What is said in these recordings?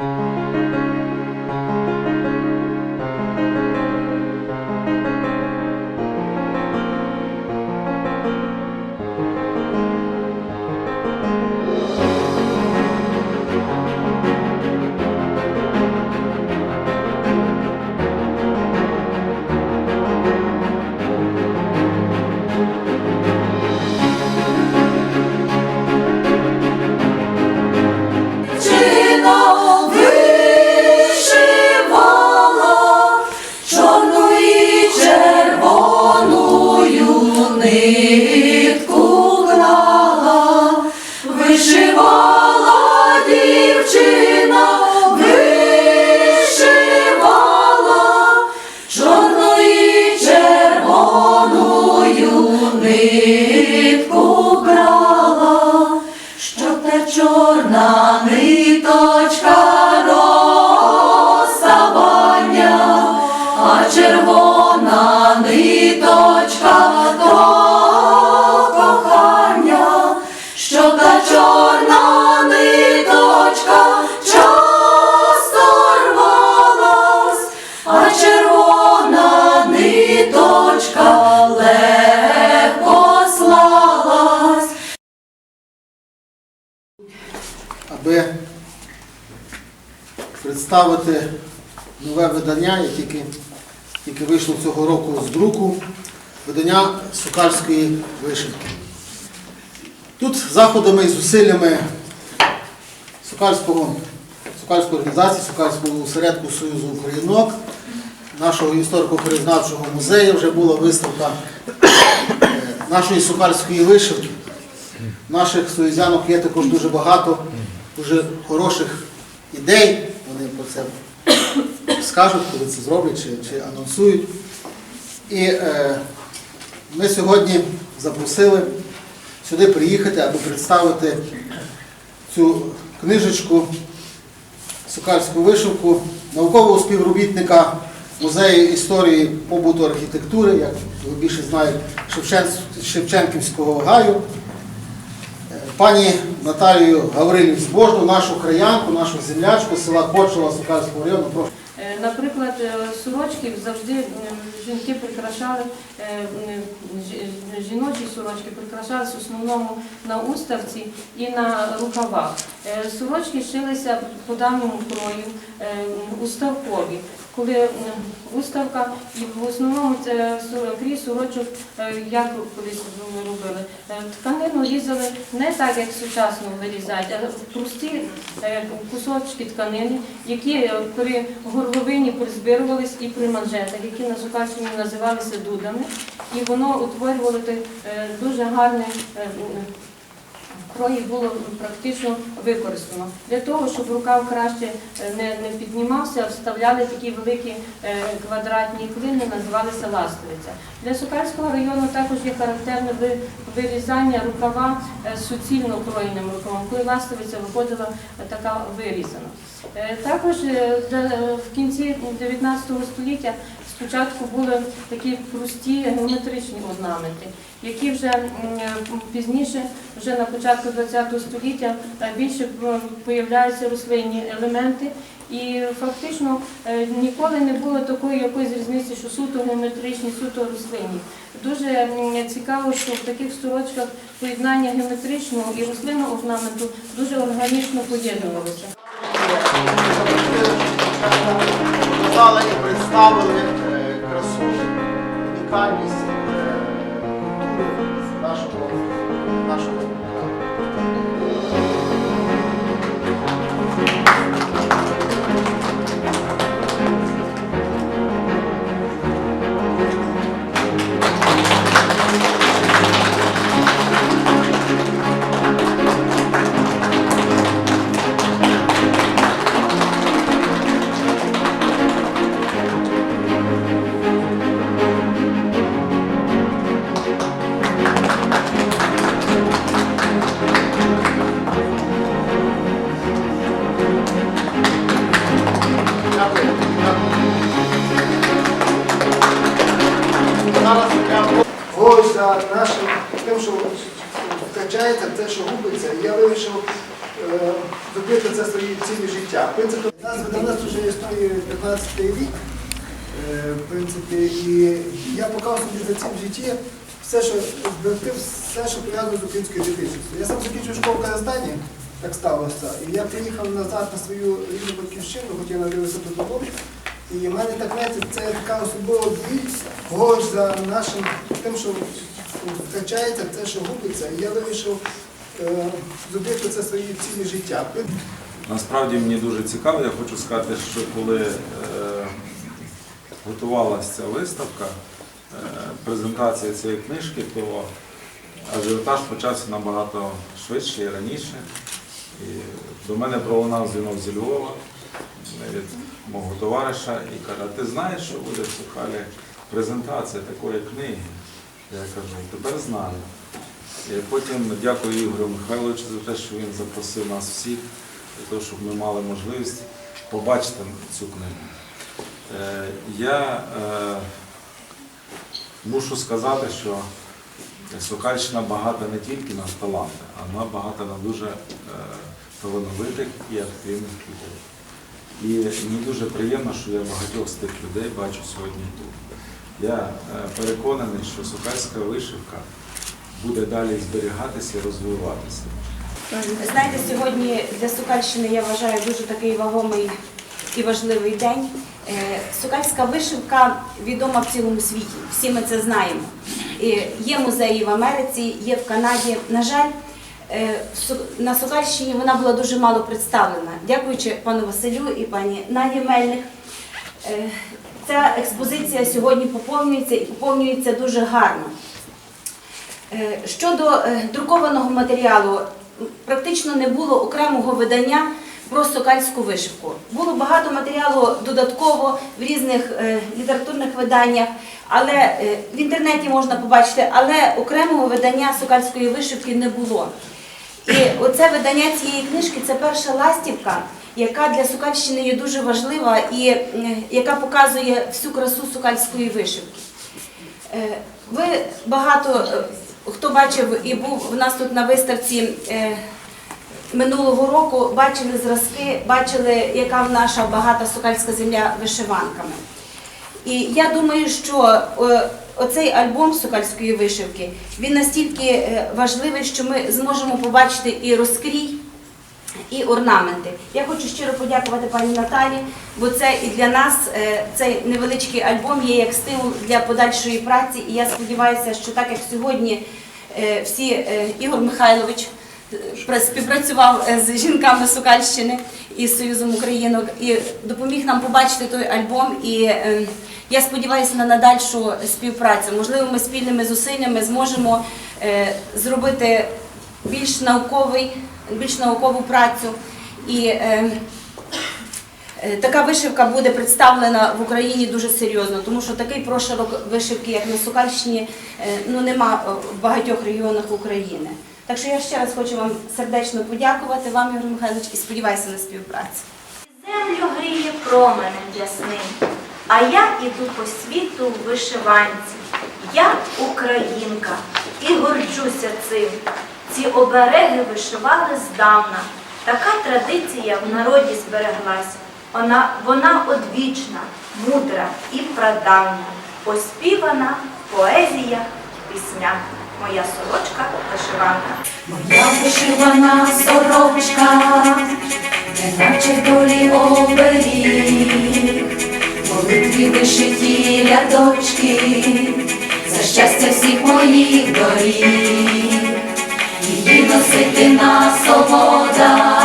Música нитку брала, вишивала ниточка легко слалась. аби представити нове видання, яке тільки вийшло цього року з друку, видання Сукальської вишивки. Тут заходами і зусиллями Сукальського, Сукальської організації, Сукальського осередку Союзу Українок, нашого історико-краєзнавчого музею вже була виставка е, нашої сукальської вишивки. Наших союзянок є також дуже багато дуже хороших ідей. Вони про це скажуть, коли це зроблять чи, чи анонсують. І е, ми сьогодні запросили сюди приїхати, аби представити цю книжечку Сукальську вишивку наукового співробітника музею історії побуту архітектури, як ви більше знають, Шевченківського гаю. Е, Пані Наталію Гаврилів Збожну, нашу краянку, нашу землячку села Кочова Сукальського району. Прошу. Е, Наприклад, е, сорочки завжди жінки прикрашали, жіночі сорочки прикрашались в основному на уставці і на рукавах. Сорочки шилися по давньому крою, уставкові. Коли м, уставка, і в основному це крій сорочок, е, як колись робили, е, тканину різали не так, як сучасно вирізають, а прості е, кусочки тканини, які е, при горловині призбирувались і при манжетах, які на Сукальщині називалися дудами, і воно утворювало е, дуже гарний е, крої було практично використано. Для того, щоб рукав краще е, не, не піднімався, вставляли такі великі е, квадратні клини, називалися ластовиця. Для Сокальського району також є характерне вирізання рукава е, суцільно кроєним рукавом, коли ластовиця виходила така вирізана. Також в кінці 19 століття спочатку були такі прості геометричні орнаменти, які вже е, пізніше, вже на початку ХХ століття, е, більше появляються рослинні елементи. І фактично е, ніколи не було такої якоїсь різниці, що суто геометричні, суто рослинні. Дуже цікаво, що в таких сорочках поєднання геометричного і рослинного орнаменту дуже органічно поєднувалося. Представили Paris. Зробити це свої цілі життя. В принципі, у нас вже існує 15 рік. Е, В принципі, і я показую собі за цим в житті все, що зберегти, все, що пов'язано з українською ідентичністю. Я сам закінчив школу в так сталося. І я приїхав назад на свою рідну батьківщину, хоч я народився тут Львові. І в мене так знаєте, це така особлива біль, голос за нашим тим, що втрачається, те, що губиться. І я вирішив зробити це свої цілі життя. Насправді мені дуже цікаво. Я хочу сказати, що коли е, готувалася ця виставка, е, презентація цієї книжки, то ажіотаж почався набагато швидше і раніше. І до мене пролунав дзвінок зі Львова від мого товариша і каже, ти знаєш, що буде в Сухалі презентація такої книги? Я кажу, тепер знаю. І потім дякую Ігорю Михайловичу за те, що він запросив нас всіх, для того, щоб ми мали можливість побачити цю книгу. Е, Я е, мушу сказати, що Сокальщина багата не тільки на таланти, а вона багата на дуже е, талановитих і активних людей. І мені дуже приємно, що я багатьох з тих людей бачу сьогодні тут. Я е, переконаний, що сокальська вишивка буде далі зберігатися і розвиватися. Знаєте, сьогодні для Сукальщини я вважаю дуже такий вагомий і важливий день. Е, Сукальська вишивка відома в цілому світі. Всі ми це знаємо. Є музеї в Америці, є в Канаді. На жаль, е, на Сукальщині вона була дуже мало представлена. Дякуючи пану Василю і пані Наді Мельник. Е, Ця експозиція сьогодні поповнюється і поповнюється дуже гарно. Е, Щодо е, друкованого матеріалу, практично не було окремого видання про сокальську вишивку. Було багато матеріалу додатково в різних е, літературних виданнях, але в інтернеті можна побачити, але окремого видання сокальської вишивки не було. І оце видання цієї книжки це перша ластівка, яка для Сукальщини є дуже важлива і яка показує всю красу сукальської вишивки. Ви багато хто бачив і був в нас тут на виставці е, минулого року, бачили зразки, бачили, яка наша багата сокальська земля вишиванками. І я думаю, що оцей альбом сокальської вишивки він настільки е, важливий, що ми зможемо побачити і розкрій, і орнаменти. Я хочу щиро подякувати пані Наталі, бо це і для нас е, цей невеличкий альбом є як стимул для подальшої праці. І я сподіваюся, що так як сьогодні е, всі е, Ігор Михайлович співпрацював з жінками Сокальщини і Союзом Українок і допоміг нам побачити той альбом. І я сподіваюся на надальшу співпрацю. Можливо, ми спільними зусиллями зможемо зробити більш науковий, більш наукову працю. І е, е, така вишивка буде представлена в Україні дуже серйозно, тому що такий прошарок вишивки, як на Сокальщині, е, ну нема е, в багатьох регіонах України. Так що я ще раз хочу вам сердечно подякувати вам, Ігор Михайлович, і сподіваюся на співпрацю. Землю гріє променем ясним, а я іду по світу в вишиванці. Я українка і горджуся цим. Ці обереги вишивали здавна. Така традиція в народі збереглася. Вона, вона одвічна, мудра і прадавня, оспівана в поезіях, піснях. Моя сорочка вишиванка. Моя вишивана сорочка, неначе долі оберіг, молитві вишиті рядочки, за щастя всіх моїх доріг, її нас свобода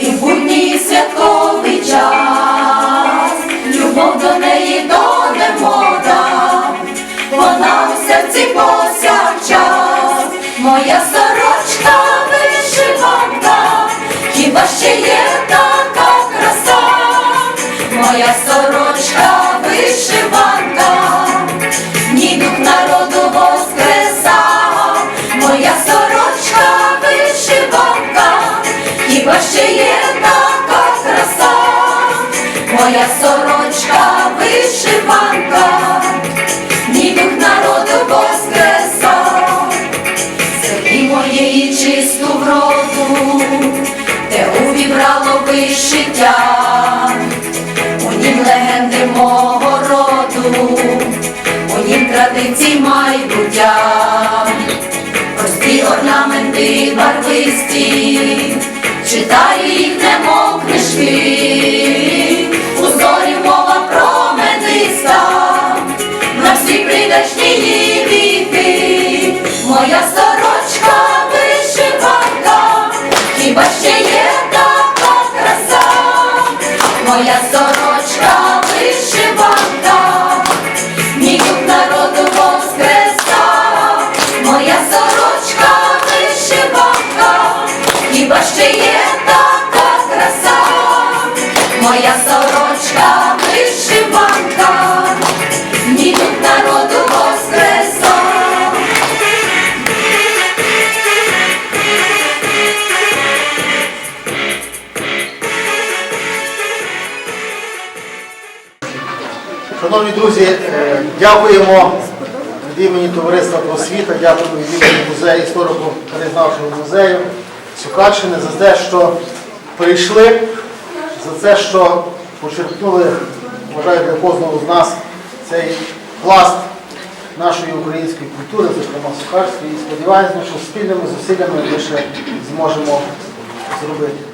і в будній і святковий час, любов до неї ще є така краса, моя сорочка вишиванка дух народу воскреса, землі моєї чисту вроду, де увібрало вишиття, у нім легенди мого роду, у нім традицій майбуття, орнаменти барвисті, читаю їх немов книжки, у зорі мова промениста, на всі прийдешні віки, моя моя сорочка вишиванка, дух народу воскреса. Шановні друзі, е, дякуємо від імені Товариства просвіта, дякуємо від імені музею історико-краєзнавчого музею Сукальщини за те, що прийшли, за те, що почерпнули, вважаю, для кожного з нас цей пласт нашої української культури, зокрема сухарської, і сподіваємося, що спільними зусиллями ми ще зможемо зробити.